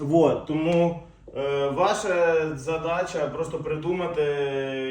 Вот, тому е, ваша задача просто придумати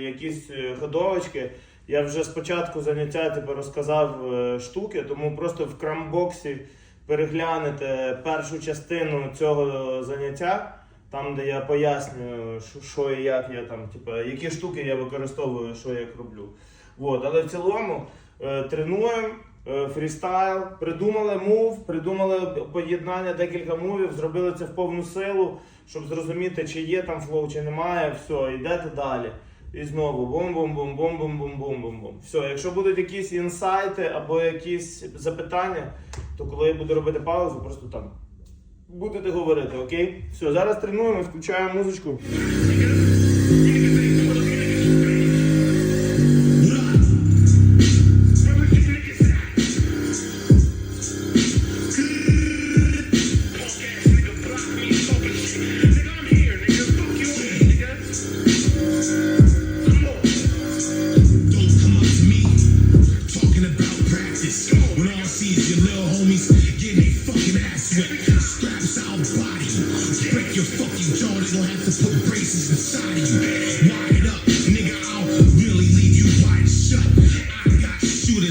якісь е, ходовочки. Я вже спочатку заняття типу, розказав е, штуки, тому просто в крамбоксі переглянете першу частину цього заняття, там де я пояснюю, що, що і як я там, типу, які штуки я використовую, що я як роблю. Вот, але в цілому е, тренуємо. Е, фрістайл, придумали мув, придумали поєднання декілька мувів, зробили це в повну силу, щоб зрозуміти, чи є там флоу, чи немає. Все, йдете далі. І знову бум-бум-бум-бум-бум-бум-бум-бум. Все, якщо будуть якісь інсайти або якісь запитання, то коли я буду робити паузу, просто там будете говорити, окей? Все, зараз тренуємо, включаємо музичку.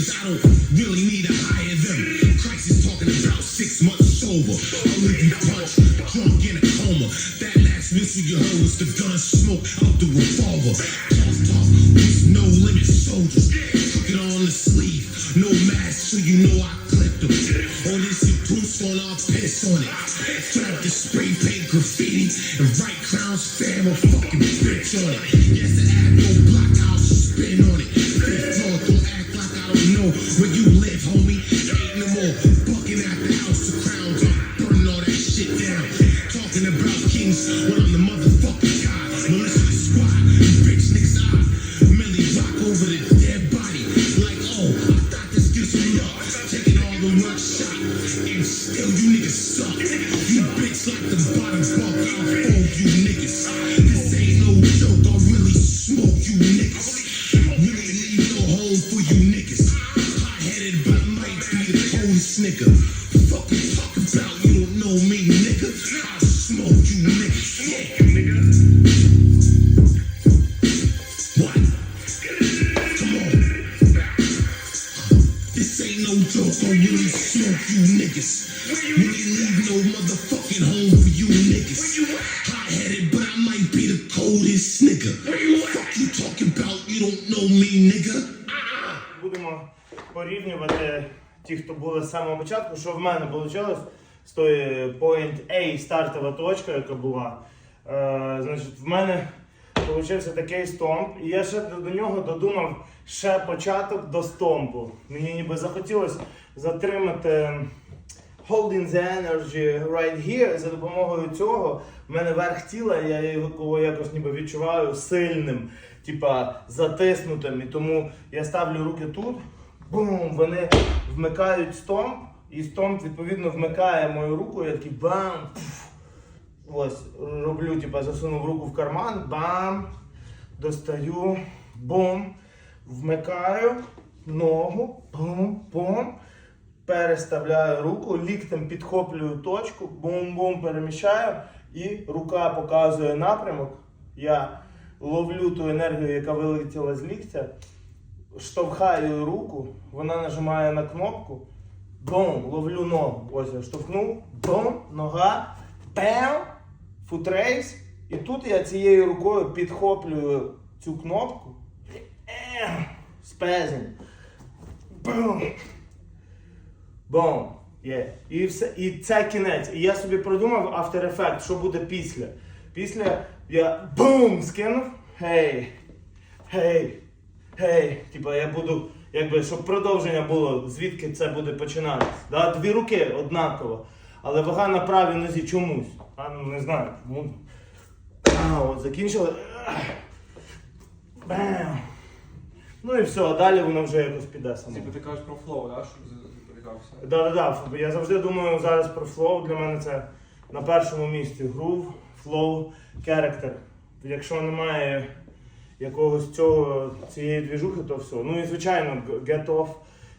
Shooters, I don't really need to hire them. Christ is talking about six months sober. I'll leave you punch, drunk in a coma. That last whistle you heard was the gun smoke out the revolver. Tough, tough, with no limit soldiers. Niggas. Hot headed, but I might be the coldest nigga. Fuck you talking about, you don't know me, nigga. Будемо порівнювати ті, хто були з самого початку, що в мене вийшло з тої Point A стартова точка, яка була. Е, значить, в мене вийшов такий стомп, і я ще до нього додумав ще початок до стомпу. Мені ніби захотілося затримати holding the energy right here. За допомогою цього в мене верх тіла, я його якось ніби відчуваю сильним, типа затиснутим. І тому я ставлю руки тут, бум, вони вмикають стомп, і стомп відповідно вмикає мою руку, я такий бам. Ось, роблю, типа, засунув руку в карман, бам, достаю, бум, вмикаю ногу, бум, бум, переставляю руку, ліктем підхоплюю точку, бум-бум, переміщаю, і рука показує напрямок. Я ловлю ту енергію, яка вилетіла з ліктя, штовхаю руку, вона нажимає на кнопку, бум, ловлю ногу. Ось я штовхнув, бум, нога, бем, футрейс. І тут я цією рукою підхоплюю цю кнопку. Ем, Спезінь. Бум. Бом. Є. І, все, і це кінець. І я собі продумав After Effects, що буде після. Після я бум скинув. Гей. Гей. Гей. Типа я буду, якби, щоб продовження було, звідки це буде починатися. Да? Дві руки однаково. Але вага на правій нозі чомусь. А, ну не знаю. чому. А, от закінчили. Бам. Ну і все, а далі воно вже якось піде само. Типу ти кажеш про флоу, да? щоб відволікався. Да, да, да. Я завжди думаю зараз про флоу. Для мене це на першому місці грув, флоу, керектер. Якщо немає якогось цього, цієї двіжухи, то все. Ну і звичайно, get off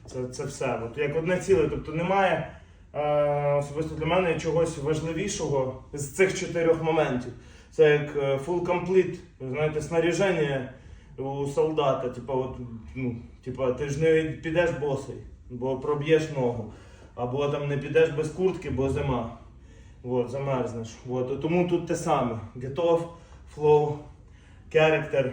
це це все. От Як одне ціле, тобто немає е, особисто для мене чогось важливішого з цих чотирьох моментів. Це як е, full complete, знаєте, снаряження у солдата. Типа, от, ну, типа, ти ж не підеш босий бо проб'єш ногу. Або там не підеш без куртки, бо зима. От, замерзнеш. От, Тому тут те саме. Get-off, flow, character.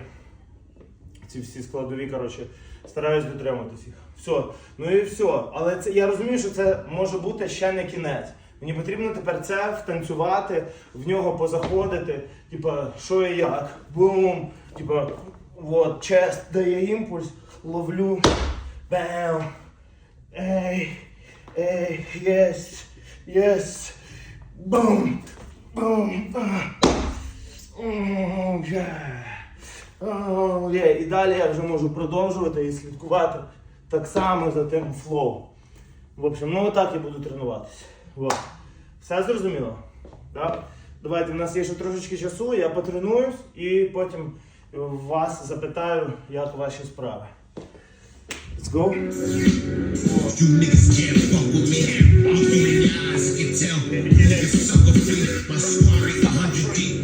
Ці всі складові, коротше, стараюсь дотримуватись їх. Все. Ну і все. Але це я розумію, що це може бути ще не кінець. Мені потрібно тепер це втанцювати, в нього позаходити. Типа, що і як? Бум. Типа, от, чест дає імпульс, ловлю. бем. Ей, ей, єс, єс. Бум, бум. Є, і далі я вже можу продовжувати і слідкувати так само за тим флоу. В общем, ну отак я буду тренуватися. Вот. Все зрозуміло? Да? Давайте в нас є ще трошечки часу, я потренуюсь і потім вас запитаю, як ваші справи. Let's go. You niggas can't fuck with me. I'm feeling your eyes, you can tell. Sucker free. My squad ain't 100 deep.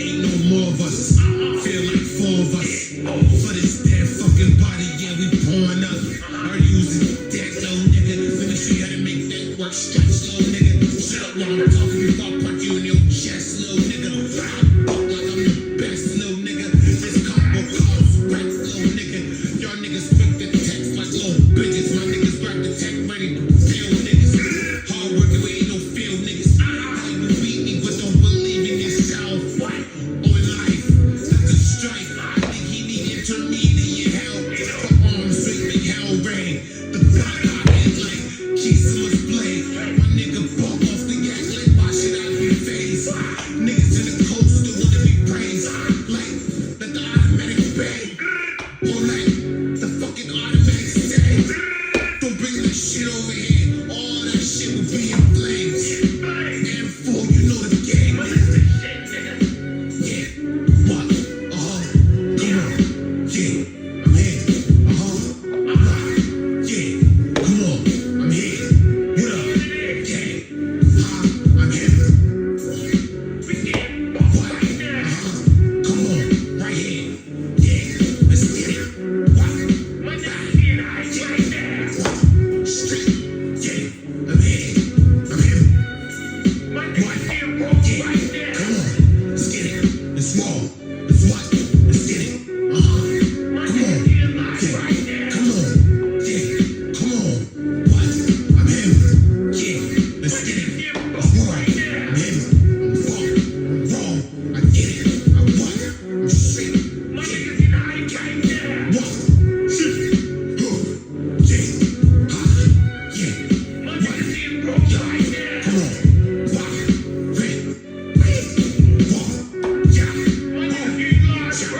Ain't no more of us. Feel like four of us. For this dead fucking body, yeah, we pouring up. Are using that little nigga. Finish you to make that work stretch, little nigga. Shut up,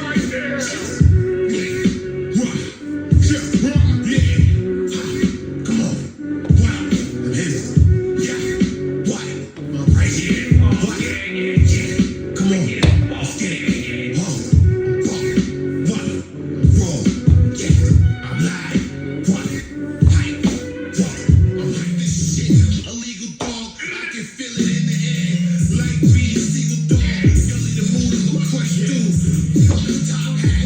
right there. things.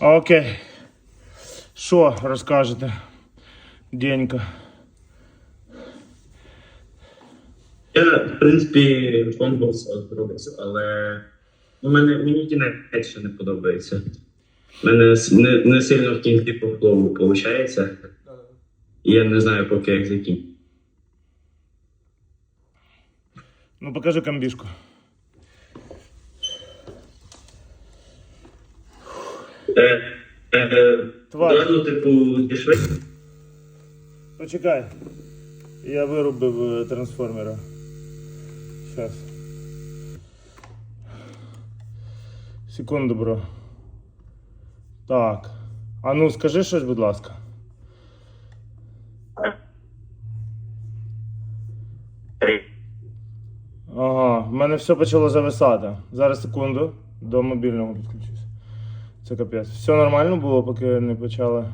Окей, что розкажете, Денька? Я, в принципі, конкурс зробив, але ну, мене, мені кінець ще не подобається. У мене с- не, не сильно в кінці по флоу виходить. І я не знаю, поки як закінчити. Ну покажи комбішку. Е, е, Тварь. Одразу, типу, пішли. Почекай. Я вирубив е, трансформера. Щас. Секунду, бро. Так. А ну скажи щось, будь ласка. Ага, в мене все почало зависати. Зараз секунду. До мобільного підключусь. Це капець. Все нормально було, поки не почали.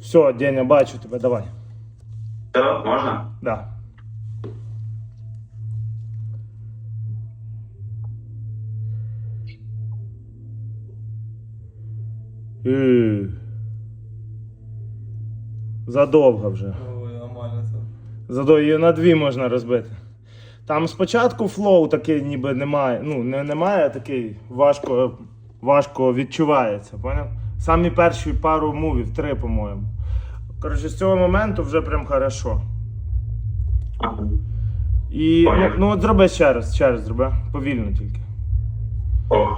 Все, Деня, бачу тебе, давай. Все, можна? Да. Е. Задовго вже. Ой, нормально це. Зато її на дві можна розбити. Там спочатку флоу такий ніби немає. Ну, не немає, а такий важко, важко відчувається, поняв? Самі перші пару мувів, три, по-моєму. Коротше, з цього моменту вже прям хорошо. Ага. І ну, ну от зроби ще раз, ще раз зроби. Повільно тільки. О.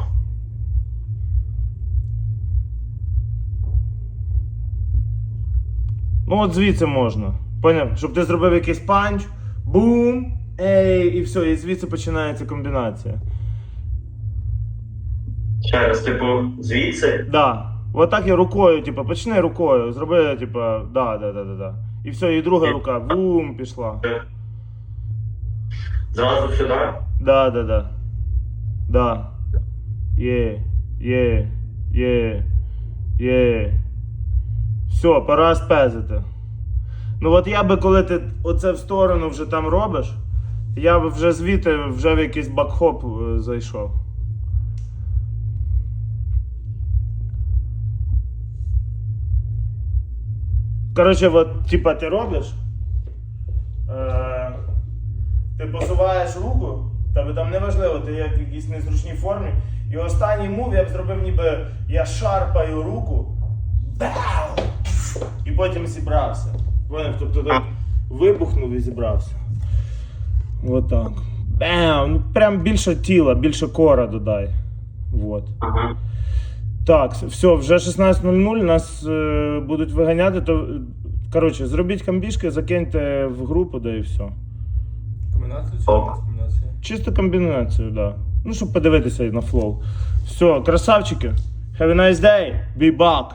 Ну от звідси можна. Поняв? Щоб ти зробив якийсь панч, бум, ей, і все, і звідси починається комбінація. Ще раз, типу, звідси. Да. Вот так я рукою, типа, почни рукою, зроби, типа, да, да, да, да, да. І все, і друга рука, бум, пішла. Зразу сюди. Да, да, да. Да. Є, є, є, є. Все, пора спезити. Ну от я би, коли ти оце в сторону вже там робиш, я би вже звідти вже в якийсь бакхоп е, зайшов. Коротше, от, типа, ти робиш. Е, ти посуваєш руку, тебе там неважливо, ти як в якійсь незручній формі. І останній мув я б зробив, ніби я шарпаю руку. Бау! І потім зібрався. Поняв? Тобто так вибухнув і зібрався. Отак. Бам! Ну прям більше тіла, більше кора додай. Вот. Ага. Так, все, вже 16.00, нас е, будуть виганяти, то. Коротше, зробіть камбішки, закиньте в групу, да і все. Комбінацію чи Ок. без? Чисто комбінацію, да. Ну, щоб подивитися на флоу. Все, красавчики. Have a nice day. Be back.